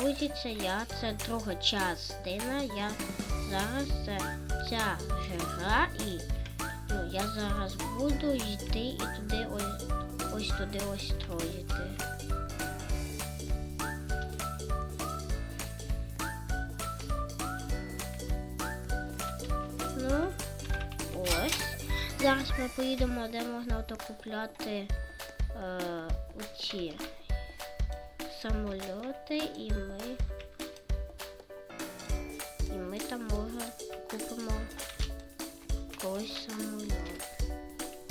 друзі, я, це друга частина. Я зараз це ця гра і ну, я зараз буду йти і туди ось, ось туди ось строїти. Ну, ось. Зараз ми поїдемо, де можна ото купляти е, оці самольоти і ми. І ми там може купимо когось самоліт.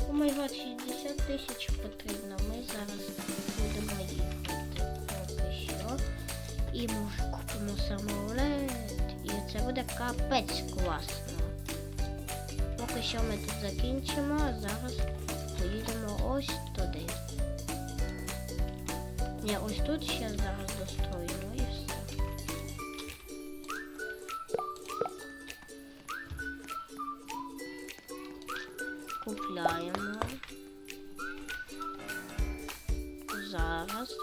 О май 60 тисяч потрібно. Ми зараз будемо їхати поки що. І може купимо самоліт. І це буде капець класно. Поки що ми тут закінчимо, а зараз поїдемо ось туди. Ні, ось тут ще зараз достроїмо і все. Купляємо. Зараз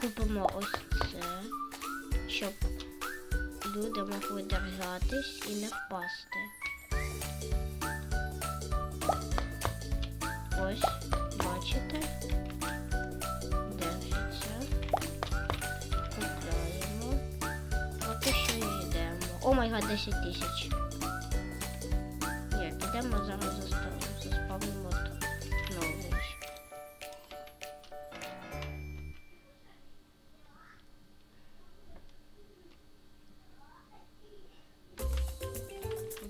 купимо ось це, щоб люди могли держатись і не впасти. Ось, бачите? О 10 тисяч. Ні, підемо зараз заспавнимо, новий.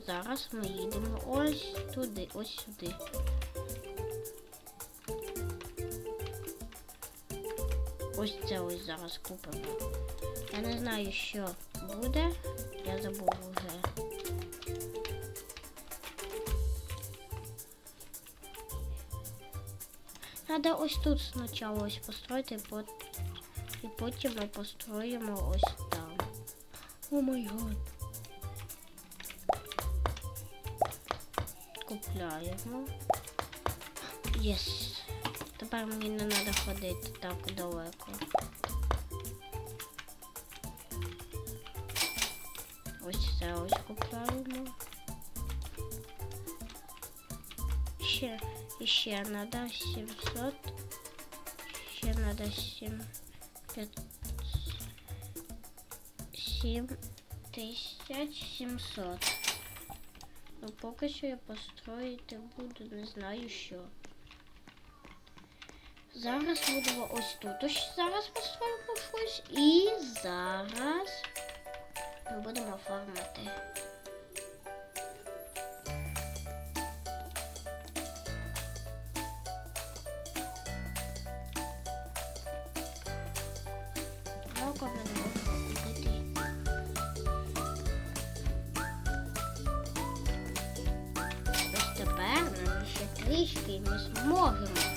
Зараз ми їдемо ось туди, ось сюди. Ось це ось зараз купимо. Я не знаю, що буде. Я забув вже. Надо ось тут спочатку ось построїти, і потім ми построїмо ось там. О май гад. Купляємо. Єс. Тепер мені не треба ходити так далеко. Ось це ось купляємо. Ще, і ще треба 700. Ще треба 7, 5, 7700. Ну, поки що я построїти буду, не знаю що. Зараз будемо ось тут. Ось зараз построїмо щось. І зараз ми будемо фармити. Жалко, ми не можемо купити. Ось тепер нам ще трішки ми зможемо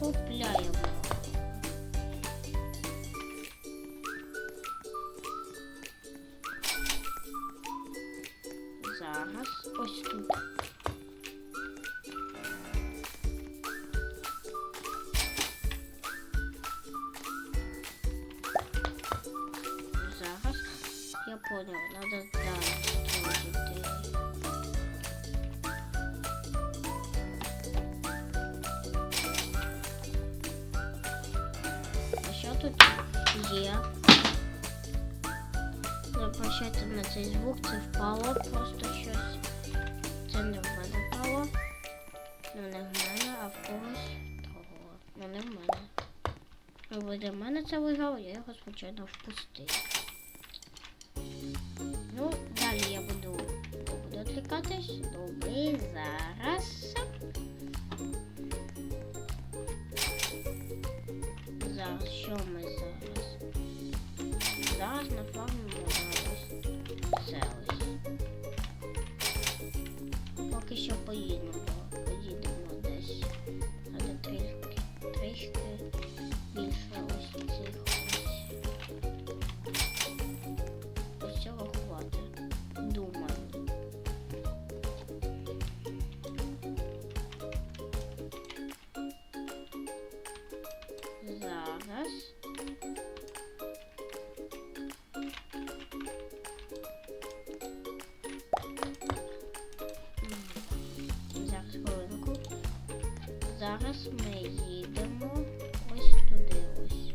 купляємо. вибачайте на цей звук, це впало просто щось. Це не в мене впало. Ну не в мене, а в когось того. Ну не в мене. Якби для мене це лежало, я його, звичайно, впустив. Ну, далі я буду буду відкликатись, доби ну, зараз. Зараз що ми? Поки що Зараз ми їдемо ось туди ось.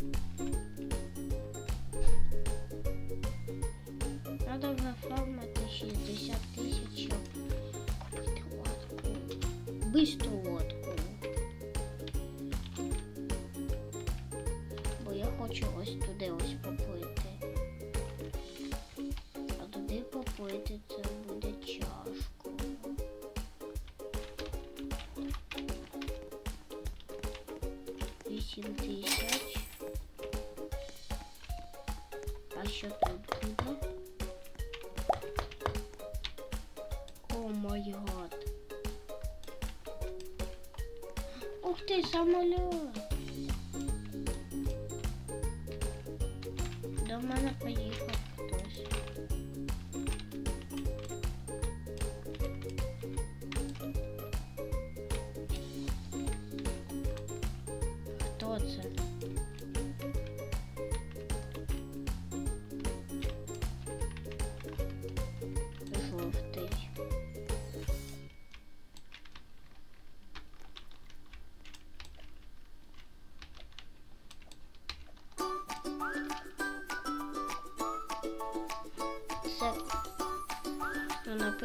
Треба виформити 60 тисяч, купити лодку. А що тут буде? О май гад. Ух ти, самоліт. До мене поїхав хтось. Хто це?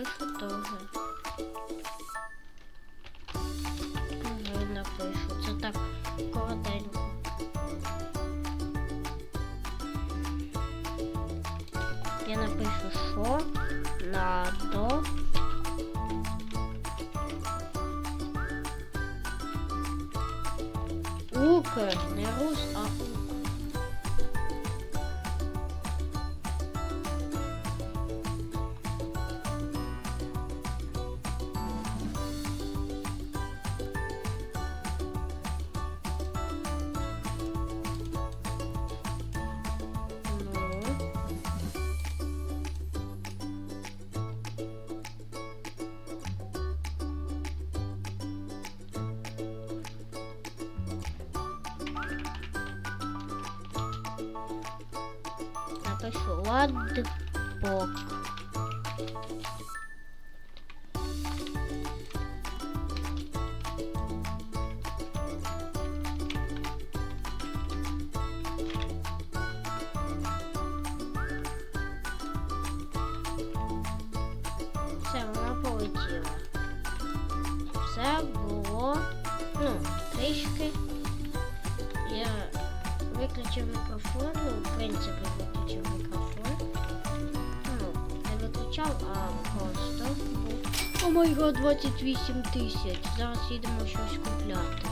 Напишу теж. Вже напишу. Це так коротенько. Я напишу, що надо. Ука, Напишу ладпок. Все, Не а просто. О май гад, 28 тисяч. Зараз їдемо щось купляти.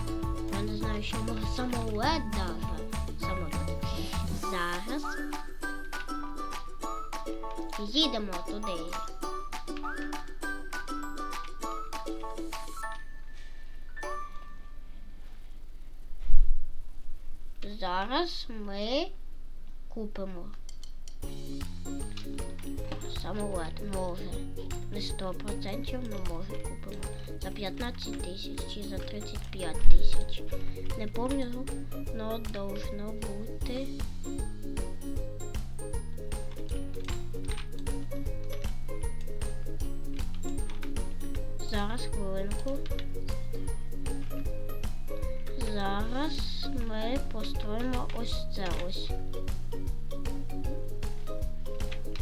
Я не знаю, що може самолет даже. Самолет. Зараз. Їдемо туди. Зараз ми купимо. Самолет може. Не 100%, але може купимо. За 15 тисяч чи за 35 тисяч. Не пам'ятаю, але должно бути. Зараз хвилинку. Зараз ми построїмо ось це ось.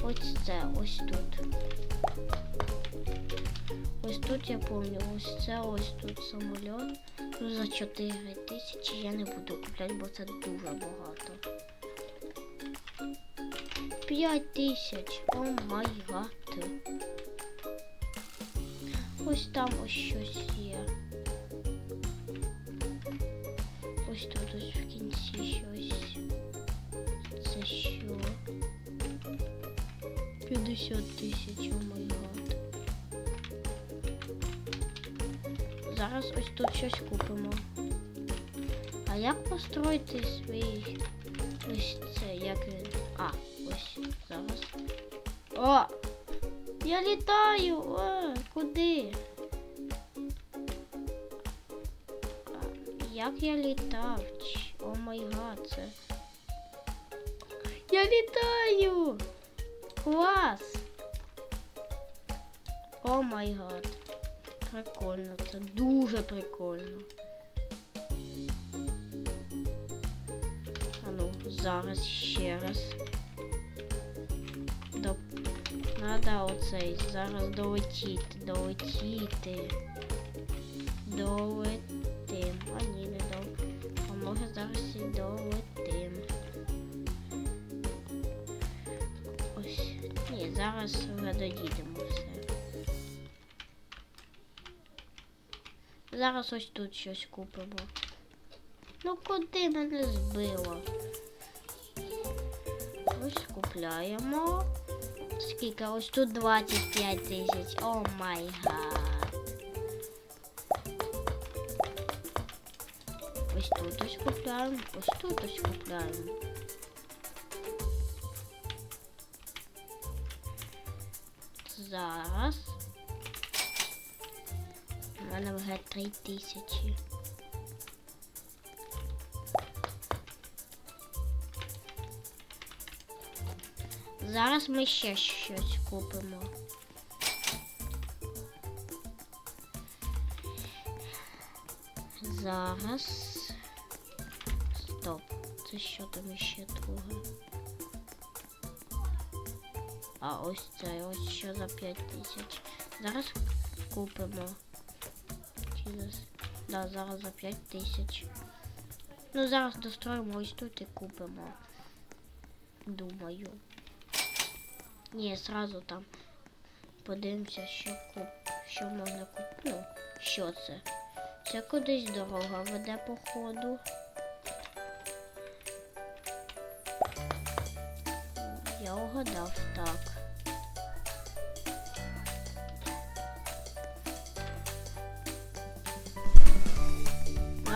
Ось це ось тут. Ось тут я пам'ятаю, ось це ось тут самоліт. Ну за 4 тисячі я не буду купляти, бо це дуже багато. 5 тисяч. О май гад. Ось там ось щось є. Ось тут ось в кінці щось. Це що? 50 тисяч, гад. Зараз ось тут щось купимо. А як построїти свій ось це, як він? А, ось зараз. О! Я літаю! О, куди? Як я літав? О май гад, це. Я літаю! Клас! О май гад. Прикольно, це дуже прикольно. А ну, зараз ще раз. До... Надо оцей зараз долетіти, долетіти. Долетим. А ні, не дол. А може зараз і долетим. Зараз вже доїдемо все. Зараз ось тут щось купимо. Ну куди мене збило? Ось купляємо. Скільки? Ось тут 25 тисяч. О май гад. Ось тут ось купляємо, ось тут ось купляємо. Зараз. У мене вже 3 тисячі. Зараз ми ще щось купимо. Зараз. Стоп. Це що там ще друге? А ось це ось що за 5 тисяч. Зараз купимо. Да, зараз за 5 тисяч. Ну зараз достроїмо ось тут і купимо. Думаю. Ні, сразу там подивимося, що куп, що можна купити. Ну, що це? Це кудись дорога веде по ходу. Я угадав так.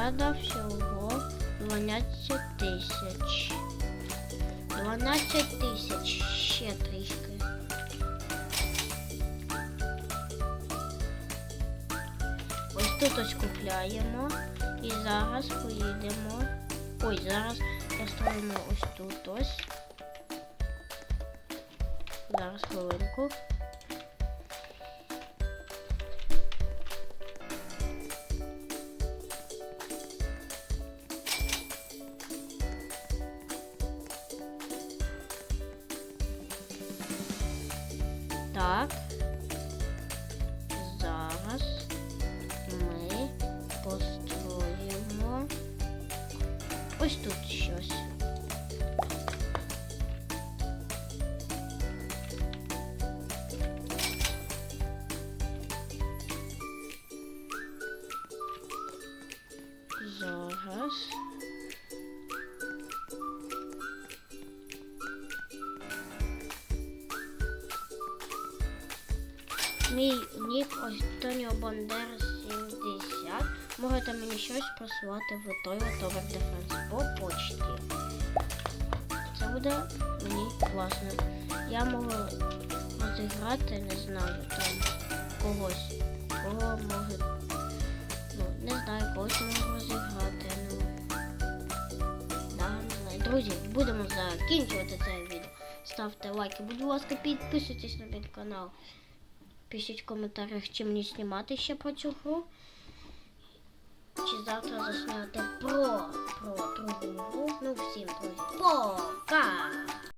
Правда, всього 12 тисяч. 12 тисяч ще трішки. Ось тут ось купляємо і зараз поїдемо. Ой, зараз построїмо ось тут ось. Зараз хвилинку. Так. Зараз ми построїмо ось тут щось. Зараз. Мій нік Антоніо Бандера 70. Можете мені щось просувати в той Tower Defense по почті. Це буде мені класно. Я можу розіграти, не знаю, там когось. Кого можу. Ну, не знаю, когось можу розіграти. Ну, да, не знаю. Друзі, будемо закінчувати це відео. Ставте лайки, будь ласка, підписуйтесь на мій канал. Пишіть в коментарях, чи мені знімати ще про цю гру. Чи завтра засняти про, про другу гру. Ну всім друзі. Пока!